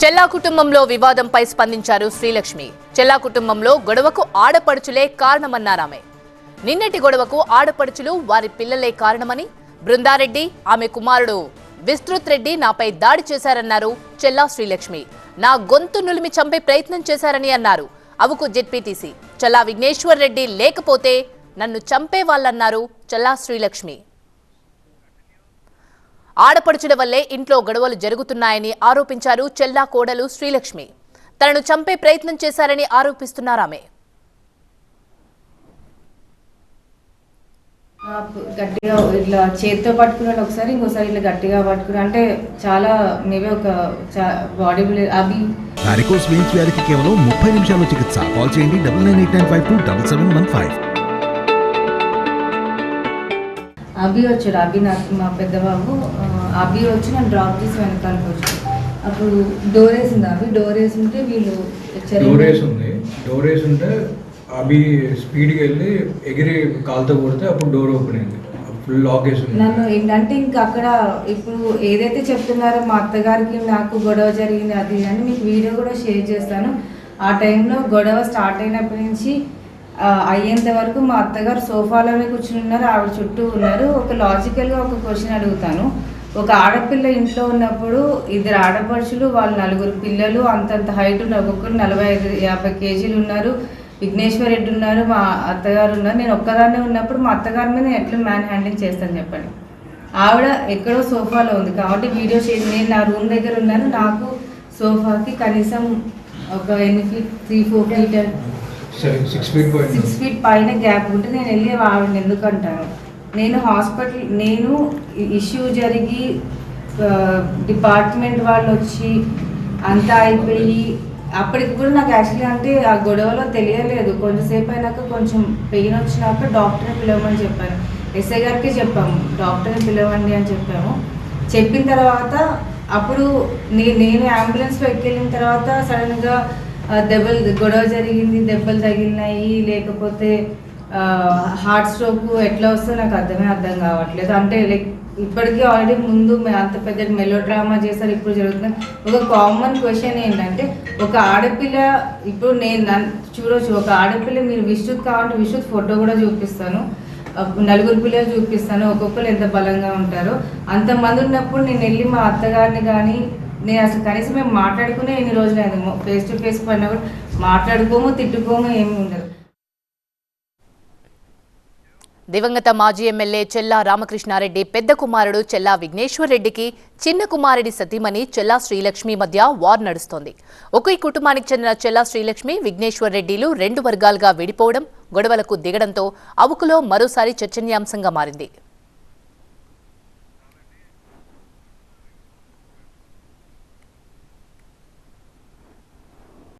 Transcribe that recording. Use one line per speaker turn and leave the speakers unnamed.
చెల్లా కుటుంబంలో వివాదంపై స్పందించారు శ్రీలక్ష్మి. చెల్లా కుటుంబంలో గొడవకు ఆడపడుచులే కారణమన్నారామె నిన్నటి గొడవకు ఆడపడుచులు వారి పిల్లలే కారణమని బృందారెడ్డి ఆమె కుమారుడు విస్తృత్ రెడ్డి నాపై దాడి చేశారన్నారు చెల్లా శ్రీలక్ష్మి. నా గొంతు నులిమి చంపే ప్రయత్నం చేశారని అన్నారు. అవుకు జెడ్పీటీసీ. చెల్లా విఘ్నేశ్వర్ రెడ్డి లేకపోతే నన్ను చంపేవాళ్ళన్నారు చెల్లా శ్రీలక్ష్మి. ఆడపడుచుల వల్లే ఇంట్లో గొడవలు జరుగుతున్నాయని ఆరోపించారు చెల్లా కోడలు శ్రీలక్ష్మి. తనను చంపే ప్రయత్నం చేశారని ఆరోపిస్తున్నారామె
గట్టిగా ఇట్లా చేతితో పట్టుకున్నాడు ఒకసారి ఇంకోసారి ఇట్లా గట్టిగా పట్టుకున్నాడు. అంటే చాలా మేబీ ఒక బాడీ బిల్డర్ అవి.
వారికోస్ వ్యాధికి కేవలం ముప్పై నిమిషాల్లో చికిత్స. కాల్ చేయండి double nine eight nine five two double seven one five.
Abhi వచ్చాడు అభి నాకు మా పెద్దబాబు. అభి వచ్చి నన్ను డ్రాప్ చేసి వెనకాలకు వచ్చాడు అప్పుడు డోర్ వేసింది అభి. డోర్ వేసి ఉంటే వీళ్ళు.
డోర్ వేసి ఉంది డోర్ వేసి ఉంటే అవి స్పీడ్కి వెళ్ళి ఎగిరి కాలుతో కొడితే అప్పుడు డోర్ ఓపెన్ అయింది.
నన్ను ఏంటంటే ఇంకా అక్కడ ఇప్పుడు ఏదైతే చెప్తున్నారో మా అత్తగారికి నాకు గొడవ జరిగింది అది అని మీకు వీడియో కూడా షేర్ చేస్తాను. ఆ టైంలో గొడవ స్టార్ట్ అయినప్పటి నుంచి అయ్యేంత వరకు మా అత్తగారు సోఫాలోనే కూర్చుని ఉన్నారు ఆవిడ చుట్టూ ఉన్నారు. ఒక లాజికల్గా ఒక క్వశ్చన్ అడుగుతాను. ఒక ఆడపిల్ల ఇంట్లో ఉన్నప్పుడు ఇద్దరు ఆడపడుచులు వాళ్ళు నలుగురు పిల్లలు అంతంత హైట్ ఉన్న ఒక్కొక్కరు నలభై ఐదు యాభై కేజీలు ఉన్నారు. విఘ్నేశ్వర్ రెడ్డి ఉన్నారు మా అత్తగారు ఉన్నారు. నేను ఒక్కదాన్నే ఉన్నప్పుడు మా అత్తగారి మీద నేను ఎట్లా మ్యాన్ హ్యాండింగ్ చేస్తాను చెప్పండి? ఆవిడ ఎక్కడో సోఫాలో ఉంది. కాబట్టి వీడియో షేర్ నేను నా రూమ్ దగ్గర ఉన్నాను. నాకు సోఫాకి కనీసం ఒక ఎన్ని feet three four feet
six feet
six feet పైన గ్యాప్ ఉంటే నేను వెళ్ళి ఆవిడని ఎందుకంటాను? నేను హాస్పిటల్ నేను ఇష్యూ జరిగి డిపార్ట్మెంట్ వాళ్ళు వచ్చి అంతా అయిపోయి అప్పటికి కూడా నాకు యాక్చువల్లీ అంటే ఆ గొడవలో తెలియలేదు. కొంచెంసేపు అయినాక కొంచెం పెయిన్ వచ్చినాక డాక్టర్ని పిలవమని చెప్పాను. ఎస్ఐ గారికి చెప్పాము డాక్టర్ని పిలవండి అని చెప్పాము. చెప్పిన తర్వాత అప్పుడు నేను నేను అంబులెన్స్లో ఎక్కెళ్ళిన తర్వాత సడన్గా దెబ్బలు గొడవ జరిగింది దెబ్బలు తగిలినాయి లేకపోతే హార్ట్ స్ట్రోక్ ఎట్లా వస్తుందో నాకు అర్థమే అర్థం కావట్లేదు. అంటే లైక్ ఇప్పటికీ ఆల్రెడీ ముందు అంత పెద్ద మెలో డ్రామా చేశారు ఇప్పుడు జరుగుతుంది ఒక కామన్ క్వశ్చన్ ఏంటంటే ఒక ఆడపిల్ల ఇప్పుడు నేను చూడొచ్చు ఒక ఆడపిల్ల మీరు విశ్రుత్ కావాలంటే విశ్రుత్ ఫోటో కూడా చూపిస్తాను. నలుగురు పిల్లలు చూపిస్తాను ఒక్కొక్కరు ఎంత బలంగా ఉంటారో. అంతమంది ఉన్నప్పుడు నేను వెళ్ళి మా అత్తగారిని కానీ నేను అసలు కనీసం మేము మాట్లాడుకునే ఎన్ని రోజులు అది ఫేస్ టు ఫేస్ పడినా కూడా మాట్లాడుకోము తిట్టుకోము ఏమి ఉండదు.
దివంగత మాజీ ఎమ్మెల్యే చెల్లా రామకృష్ణారెడ్డి పెద్ద కుమారుడు చెల్లా విఘ్నేశ్వర్ రెడ్డికి చిన్న కుమారుడి సతీమణి చెల్లా శ్రీలక్ష్మి మధ్య వార్ నడుస్తోంది. ఒకే కుటుంబానికి చెందిన చెల్లా శ్రీలక్ష్మి విఘ్నేశ్వర్ రెడ్డిలు రెండు వర్గాలుగా విడిపోవడం గొడవలకు దిగడంతో అవుకులో మరోసారి చర్చనీయాంశంగా మారింది.